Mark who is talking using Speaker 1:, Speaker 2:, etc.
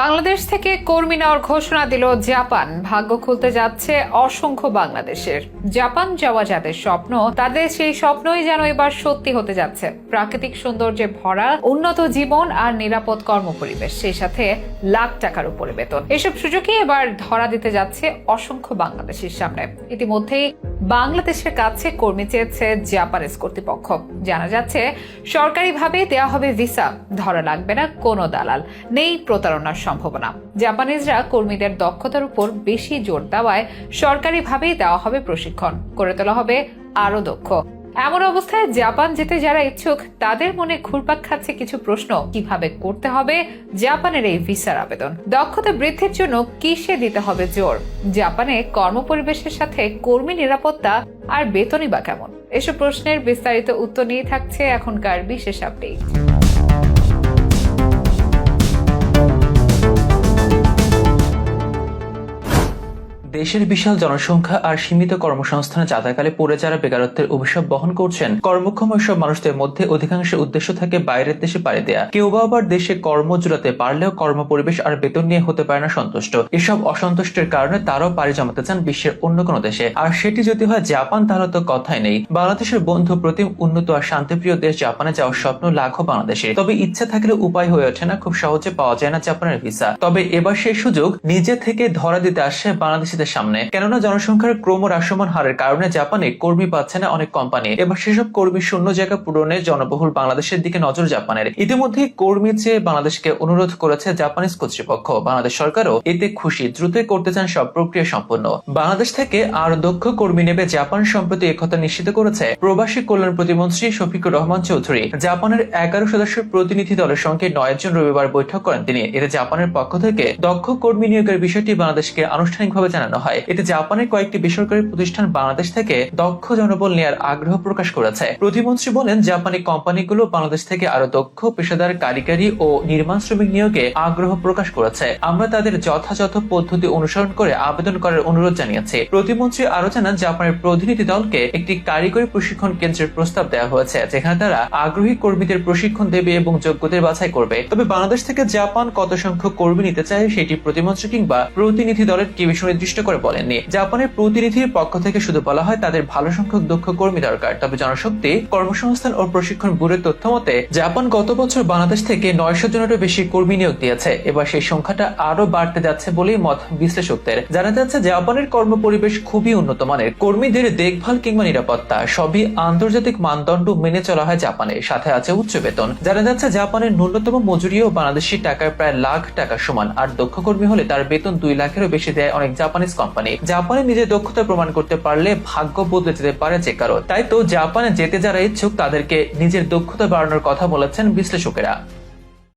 Speaker 1: বাংলাদেশ থেকে কর্মী নেওয়ার ঘোষণা দিল জাপান। ভাগ্য খুলতে যাচ্ছে অসংখ্য বাংলাদেশের। জাপান যাওয়া যাদের স্বপ্ন, তাদের সেই স্বপ্নই যেন এবার সত্যি হতে যাচ্ছে। প্রাকৃতিক সৌন্দর্যে ভরা, উন্নত জীবন আর নিরাপদ কর্মপরিবেশ, সেই সাথে লাখ টাকার উপরে বেতন। এসব সুযোগই এবার ধরা দিতে যাচ্ছে অসংখ্য বাংলাদেশের সামনে। ইতিমধ্যেই বাংলাদেশের কাছে কর্মী চেয়েছে জাপানিজ কর্তৃপক্ষ। জানা যাচ্ছে, সরকারিভাবে দেয়া হবে ভিসা। ধরা লাগবে না কোনো দালাল। নেই প্রতারণার সম্ভাবনা। জাপানিজরা কর্মীদের দক্ষতার উপর বেশি জোর দেওয়ায় সরকারিভাবেই দেওয়া হবে প্রশিক্ষণ। করে তোলা হবে আরও দক্ষ। এমন অবস্থায় জাপান যেতে যারা ইচ্ছুক, তাদের মনে ঘুরপাক খাচ্ছে কিছু প্রশ্ন। কীভাবে করতে হবে? জাপানের এই ভিসার আবেদন। দক্ষতা বৃদ্ধির জন্য কিসে দিতে হবে জোর? জাপানে কর্মপরিবেশের সাথে কর্মী নিরাপত্তা আর বেতনই বা কেমন? এসব প্রশ্নের বিস্তারিত উত্তর নিয়ে থাকছে এখনকার বিশেষ আপডেট।
Speaker 2: দেশের বিশাল জনসংখ্যা আর সীমিত কর্মসংস্থানে যাতাকালে পড়ে যারা বেকারত্বের অভিশাপ বহন করছেন, কর্মক্ষম সব মানুষদের মধ্যে অধিকাংশ উদ্দেশ্য থাকে বাইরের দেশে পাড়ি দেয়া। কেউ বা আবার দেশে কর্ম জুড়াতে পারলেও কর্ম পরিবেশ আর বেতন নিয়ে হতে পারে না সন্তুষ্ট। এসব অসন্তুষ্টের কারণে তারাও পাড়ি জমাতে চান বিশ্বের অন্য কোনো দেশে। আর সেটি যদি হয় জাপান, তাহলে তো কথাই নেই। বাংলাদেশের বন্ধু প্রতিম, উন্নত আর শান্তিপ্রিয় দেশ জাপানে যাওয়ার স্বপ্ন লাখো বাংলাদেশে তবে ইচ্ছা থাকলে উপায় হয়ে ওঠে না, খুব সহজে পাওয়া যায় না জাপানের ভিসা। তবে এবার সেই সুযোগ নিজে থেকে ধরা দিতে আসছে বাংলাদেশিদের সামনে। কেননা জনসংখ্যার ক্রমহ্রাসমান হারের কারণে জাপানে কর্মী পাচ্ছে না অনেক কোম্পানি। এবার সেসব কর্মী শূন্য জায়গা পূরণে জনবহুল বাংলাদেশের দিকে নজর জাপানের। ইতিমধ্যে কর্মী চেয়ে বাংলাদেশকে অনুরোধ করেছে জাপানিজ কর্তৃপক্ষ। বাংলাদেশ সরকারও এতে খুশি। দ্রুতই করতে চান সব প্রক্রিয়া সম্পন্ন। বাংলাদেশ থেকে আর দক্ষ কর্মী নেবে জাপান সম্প্রতি একথা নিশ্চিত করেছে প্রবাসী কল্যাণ প্রতিমন্ত্রী শফিকুর রহমান চৌধুরী। জাপানের এগারো সদস্য প্রতিনিধি দলের সঙ্গে নয় জন রবিবার বৈঠক করেন তিনি। এতে জাপানের পক্ষ থেকে দক্ষ কর্মী নিয়োগের বিষয়টি বাংলাদেশকে আনুষ্ঠানিকভাবে জানানো হয়। এতে জাপানের কয়েকটি বেসরকারি প্রতিষ্ঠান বাংলাদেশ থেকে দক্ষ জনবল নেওয়ার আগ্রহ প্রকাশ করেছে। প্রতিমন্ত্রী বলেন, জাপানি কোম্পানিগুলো বাংলাদেশ থেকে আরও দক্ষ পেশাদার কারিগরি ও নির্মাণ শ্রমিক নিয়োগে আগ্রহ প্রকাশ করেছে। আমরা তাদের যথাযথ পদ্ধতি অনুসরণ করে আবেদন করার অনুরোধ জানিয়েছি। প্রতিমন্ত্রী আরও জানান, জাপানের প্রতিনিধি দলকে একটি কারিগরি প্রশিক্ষণ কেন্দ্রের প্রস্তাব দেওয়া হয়েছে, যেখানে তারা আগ্রহী কর্মীদের প্রশিক্ষণ দেবে এবং যোগ্যদের বাছাই করবে। তবে বাংলাদেশ থেকে জাপান কত সংখ্যক কর্মী নিতে চায়, সেটি প্রতিমন্ত্রী কিংবা প্রতিনিধি দলের কেউ সুনির্দিষ্ট করে বলেননি। জাপানের প্রতিনিধির পক্ষ থেকে শুধু বলা হয়, তাদের ভালো সংখ্যক দক্ষ কর্মী দরকার। তবে জনশক্তি, কর্মসংস্থান ও প্রশিক্ষণ ব্যুরোর তথ্য মতে, জাপান গত বছর বাংলাদেশ থেকে নয়শো জনেরও বেশি কর্মী নিয়োগ দিয়েছে। এবার সেই সংখ্যাটা আরও বাড়তে যাচ্ছে বলেই মত বিশ্লেষকদের। জানা যাচ্ছে, জাপানের কর্ম পরিবেশ খুবই উন্নত মানের। কর্মীদের দেখভাল কিংবা নিরাপত্তা সবই আন্তর্জাতিক মানদণ্ড মেনে চলা হয় জাপানে সাথে আছে উচ্চ বেতন। জানা যাচ্ছে, জাপানের ন্যূনতম মজুরিও বাংলাদেশি টাকায় প্রায় লাখ টাকা সমান। আর দক্ষ কর্মী হলে তার বেতন দুই লাখেরও বেশি দেয় অনেক জাপানিজ কোম্পানি। জাপানে নিজের দক্ষতা প্রমাণ করতে পারলে ভাগ্য বদলে যেতে পারে যে কারও তাই তো জাপানে যেতে যারা ইচ্ছুক তাদেরকে নিজের দক্ষতা বাড়ানোর কথা বলেছেন বিশ্লেষকেরা।